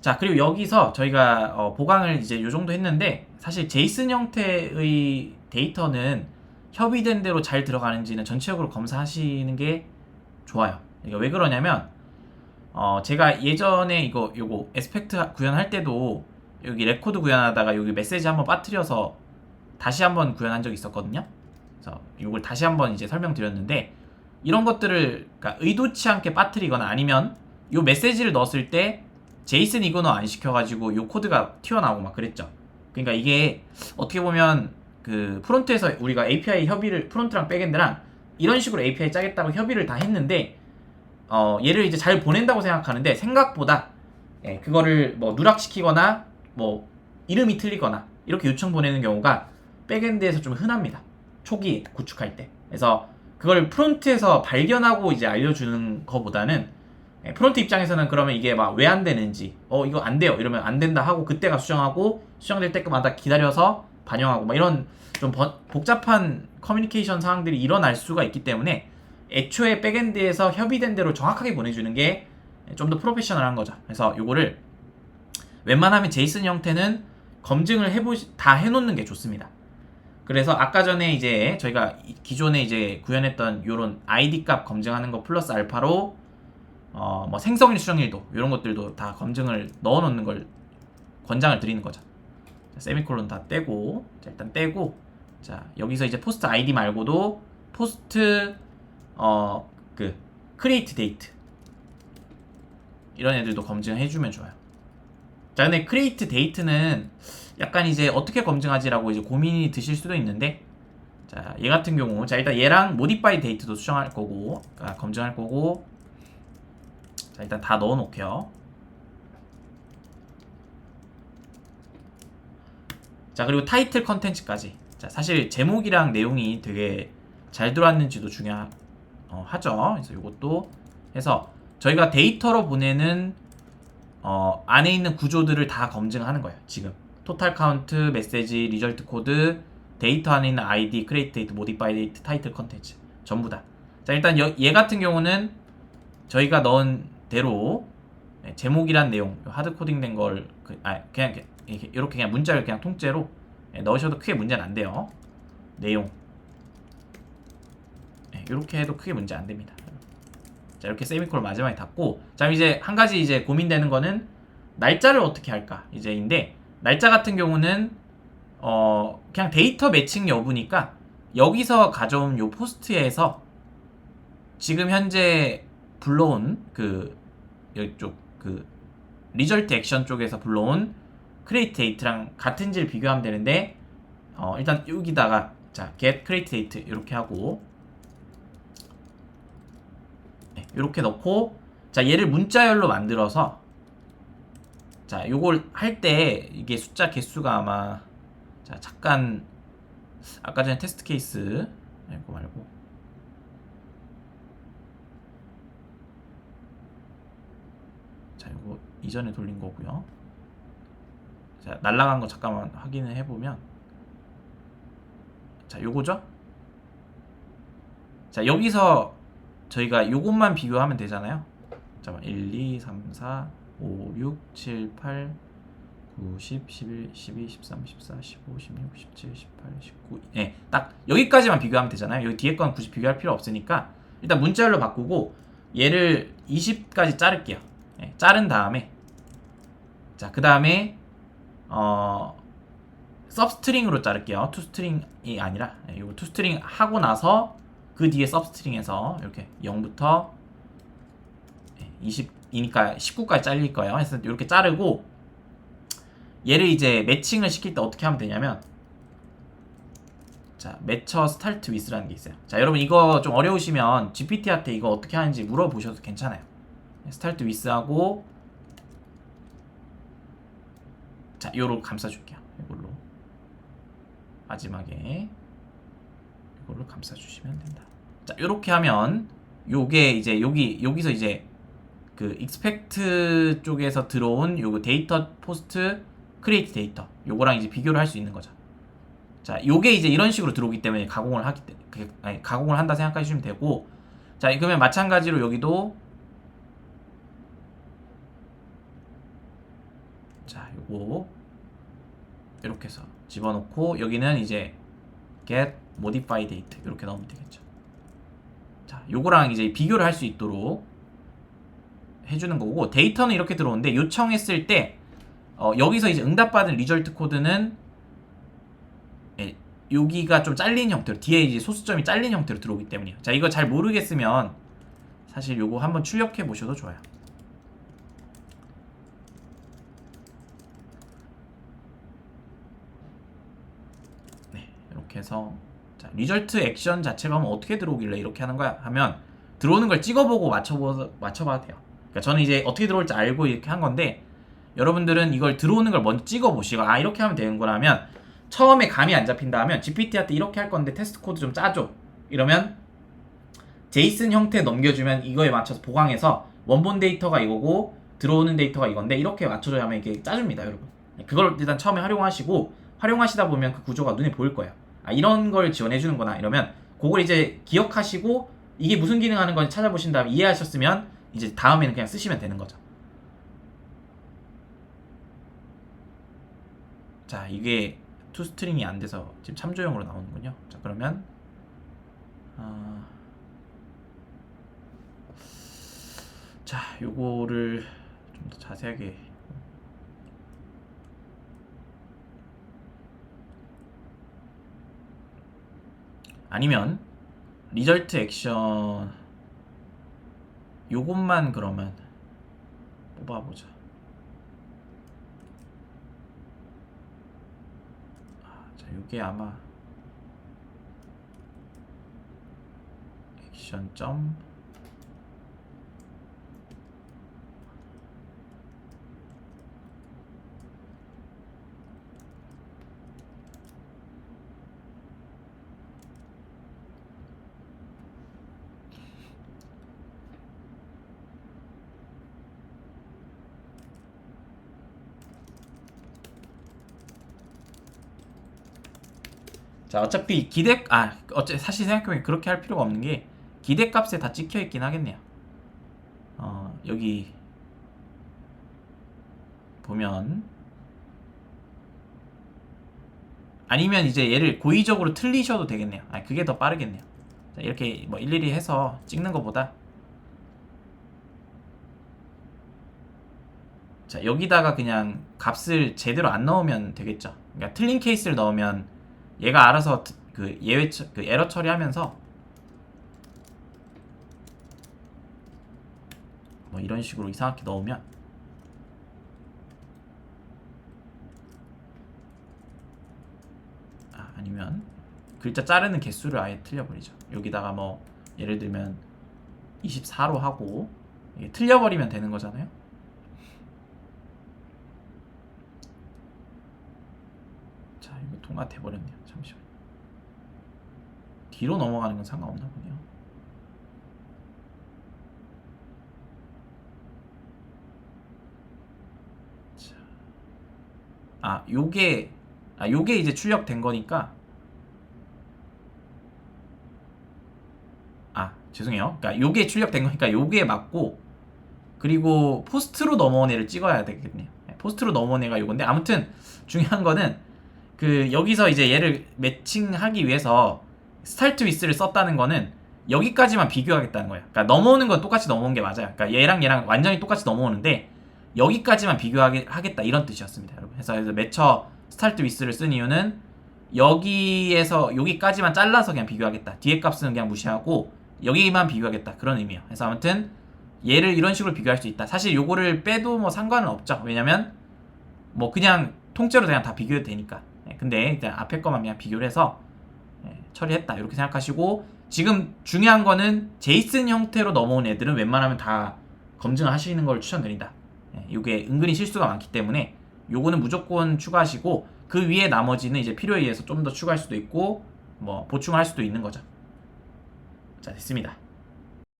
자 그리고 여기서 저희가 어, 보강을 이제 요 정도 했는데 사실 제이슨 형태의 데이터는 협의된 대로 잘 들어가는지는 전체적으로 검사하시는 게 좋아요. 이게 왜 그러냐면 어 제가 예전에 이거 요거 에스펙트 구현할 때도 여기 레코드 구현하다가 여기 메시지 한번 빠뜨려서 다시 한번 구현한 적이 있었거든요. 그래서 이걸 다시 한번 이제 설명드렸는데 이런 것들을 그러니까 의도치 않게 빠뜨리거나 아니면 요 메시지를 넣었을 때 제이슨 이거너 안 시켜가지고 요 코드가 튀어나오고 막 그랬죠. 그러니까 이게 어떻게 보면 그 프론트에서 우리가 API 협의를 프론트랑 백엔드랑 이런 식으로 API 짜겠다고 협의를 다 했는데 어 얘를 이제 잘 보낸다고 생각하는데 생각보다 예, 그거를 뭐 누락시키거나 뭐 이름이 틀리거나 이렇게 요청 보내는 경우가 백엔드에서 좀 흔합니다. 초기 구축할 때. 그래서 그걸 프론트에서 발견하고 이제 알려주는 것보다는 예, 프론트 입장에서는 그러면 이게 막 왜 안 되는지 어 이거 안 돼요 이러면 안 된다 하고 그때가 수정하고 수정될 때마다 기다려서 반영하고 막 이런 좀 번- 복잡한 커뮤니케이션 사항들이 일어날 수가 있기 때문에 애초에 백엔드에서 협의된 대로 정확하게 보내주는 게 좀 더 프로페셔널한 거죠. 그래서 요거를 웬만하면 제이슨 형태는 검증을 해보 다 해놓는 게 좋습니다. 그래서 아까 전에 이제 저희가 이- 기존에 이제 구현했던 요런 ID 값 검증하는 거 플러스 알파로 어 뭐 생성일 수정일도 이런 것들도 다 검증을 넣어놓는 걸 권장을 드리는 거죠. 자, 세미콜론 다 떼고 자, 일단 떼고 자 여기서 이제 포스트 아이디 말고도 포스트 어그 크리에이트 데이트 이런 애들도 검증해주면 좋아요. 자 근데 크리에이트 데이트는 약간 이제 어떻게 검증하지라고 이제 고민이 드실 수도 있는데 자 얘 같은 경우 자 일단 얘랑 모디파이 데이트도 수정할 거고 아, 검증할 거고 자 일단 다 넣어 놓게요. 자 그리고 타이틀 컨텐츠까지. 자 사실 제목이랑 내용이 되게 잘 들어왔는지도 중요하죠. 그래서 이것도 해서 저희가 데이터로 보내는 어, 안에 있는 구조들을 다 검증하는 거예요 지금. 토탈 카운트 메시지 리절트 코드 데이터 안에 있는 아이디 크레이트 데이트 모디파이 데이트 타이틀 컨텐츠. 전부 다 자 일단 여- 얘 같은 경우는 저희가 넣은 대로 네, 제목이란 내용 하드 코딩된 걸 그, 아, 그냥 이렇게, 그냥 문자를 그냥 통째로 네, 넣으셔도 크게 문제는 안 돼요. 내용 네, 이렇게 해도 크게 문제 안 됩니다. 자 이렇게 세미콜 마지막에 닫고 자 이제 한 가지 이제 고민되는 거는 날짜를 어떻게 할까 이제인데 날짜 같은 경우는 어 그냥 데이터 매칭 여부니까 여기서 가져온 요 포스트에서 지금 현재 불러온 그 이쪽 그 리절트 액션 쪽에서 불러온 크레이트 데이트랑 같은지를 비교하면 되는데 어 일단 여기다가 자 get create date 이렇게 하고 네, 이렇게 넣고 자 얘를 문자열로 만들어서 자 요걸 할 때 이게 숫자 개수가 아마 자 잠깐 아까 전에 테스트 케이스 이거 말고 자 이전에 돌린 거고요. 자 날라간 거 잠깐만 확인을 해보면. 자 요거죠? 자 여기서 저희가 요것만 비교하면 되잖아요. 잠깐만 1 2 3 4 5 6 7 8 9 10 11 12 13 14 15 16 17 18 19 예, 딱 여기까지만 비교하면 되잖아요. 여기 뒤에 건 굳이 비교할 필요 없으니까. 일단 문자열로 바꾸고 얘를 20까지 자를게요. 예, 자른 다음에 자 그 다음에 어 서브스트링으로 자를게요. 투스트링이 아니라 예, 이거 투스트링 하고 나서 그 뒤에 서브스트링에서 이렇게 0부터 20이니까 19까지 잘릴 거예요. 그래서 이렇게 자르고 얘를 이제 매칭을 시킬 때 어떻게 하면 되냐면 자 매처 스타트 위스라는 게 있어요. 자 여러분 이거 좀 어려우시면 GPT한테 이거 어떻게 하는지 물어보셔도 괜찮아요. 스타트 위스하고 자 요로 감싸줄게요. 이걸로. 마지막에 이걸로 감싸주시면 된다. 자 요렇게 하면 요게 이제 여기 여기서 이제 그 익스펙트 쪽에서 들어온 요거 데이터 포스트 크리에이트 데이터 요거랑 이제 비교를 할 수 있는 거죠. 자 요게 이제 이런 식으로 들어오기 때문에 가공을 하기 때 그- 아니, 가공을 한다 생각해 주시면 되고. 자 그러면 마찬가지로 여기도 자, 요거 이렇게 해서 집어넣고 여기는 이제 get modify date 이렇게 넣으면 되겠죠. 자, 요거랑 이제 비교를 할 수 있도록 해주는 거고 데이터는 이렇게 들어오는데 요청했을 때 어, 여기서 이제 응답받은 리절트 코드는 예, 여기가 좀 잘린 형태로 뒤에 이제 소수점이 잘린 형태로 들어오기 때문이에요. 자, 이거 잘 모르겠으면 사실 요거 한번 출력해 보셔도 좋아요. 네, 해서 자, 리절트 액션 자체가 어떻게 들어오길래 이렇게 하는 거야? 하면 들어오는 걸 찍어보고 맞춰보 맞춰봐도 돼요. 그러니까 저는 이제 어떻게 들어올지 알고 이렇게 한 건데 여러분들은 이걸 들어오는 걸 먼저 찍어보시고 아 이렇게 하면 되는구나 하면 처음에 감이 안 잡힌다 하면 GPT한테 이렇게 할 건데 테스트 코드 좀 짜줘. 이러면 제이슨 형태 넘겨주면 이거에 맞춰서 보강해서 원본 데이터가 이거고 들어오는 데이터가 이건데 이렇게 맞춰줘야 하면 이게 짜줍니다 여러분. 그걸 일단 처음에 활용하시고 활용하시다 보면 그 구조가 눈에 보일 거예요 아 이런 걸 지원해 주는구나 이러면 그걸 이제 기억하시고 이게 무슨 기능 하는 건지 찾아보신 다음에 이해하셨으면 이제 다음에는 그냥 쓰시면 되는 거죠. 자 이게 투 스트링이 안 돼서 지금 참조용으로 나오는군요. 자 그러면 아... 자 요거를 좀 더 자세하게 아니면 리절트 액션 요것만 그러면 뽑아보자. 아, 자 요게 아마 액션 점 자 어차피 기대 아 어째 사실 생각해보면 그렇게 할 필요가 없는 게 기대 값에 다 찍혀 있긴 하겠네요. 어 여기 보면 아니면 이제 얘를 고의적으로 틀리셔도 되겠네요. 아 그게 더 빠르겠네요. 자, 이렇게 뭐 일일이 해서 찍는 것보다 자 여기다가 그냥 값을 제대로 안 넣으면 되겠죠. 그러니까 틀린 케이스를 넣으면 얘가 알아서 트- 그 예외 처- 그 에러 처리하면서 뭐 이런 식으로 이상하게 넣으면 아 아니면 글자 자르는 개수를 아예 틀려버리죠. 여기다가 뭐 예를 들면 24로 하고 틀려버리면 되는 거잖아요. 자 이거 통과돼 버렸네요. 잠시만. 뒤로 넘어가는 건 상관없나 보네요. 자. 아 요게 아 요게 이제 출력된 거니까 아 죄송해요. 그러니까 요게 출력된 거니까 요게 맞고 그리고 포스트로 넘어온 애를 찍어야 되겠네요. 네, 포스트로 넘어온 애가 요건데 아무튼 중요한 거는 그 여기서 이제 얘를 매칭하기 위해서 스타트 위스를 썼다는 거는 여기까지만 비교하겠다는 거예요. 그러니까 넘어오는 건 똑같이 넘어온 게 맞아요. 그러니까 얘랑 얘랑 완전히 똑같이 넘어오는데 여기까지만 비교하게 하겠다 이런 뜻이었습니다, 여러분. 그래서 그래서 매처 스타트 위스를 쓴 이유는 여기에서 여기까지만 잘라서 그냥 비교하겠다. 뒤에 값은 그냥 무시하고 여기만 비교하겠다 그런 의미예요. 그래서 아무튼 얘를 이런 식으로 비교할 수 있다. 사실 요거를 빼도 뭐 상관은 없죠. 왜냐면 뭐 그냥 통째로 그냥 다 비교해도 되니까. 예, 근데 일단 앞에 거만 그냥 비교를 해서 예, 처리했다 이렇게 생각하시고 지금 중요한 거는 제이슨 형태로 넘어온 애들은 웬만하면 다 검증을 하시는 걸 추천드린다. 예, 이게 은근히 실수가 많기 때문에 요거는 무조건 추가하시고 그 위에 나머지는 이제 필요에 의해서 좀 더 추가할 수도 있고 뭐 보충할 수도 있는 거죠. 자 됐습니다.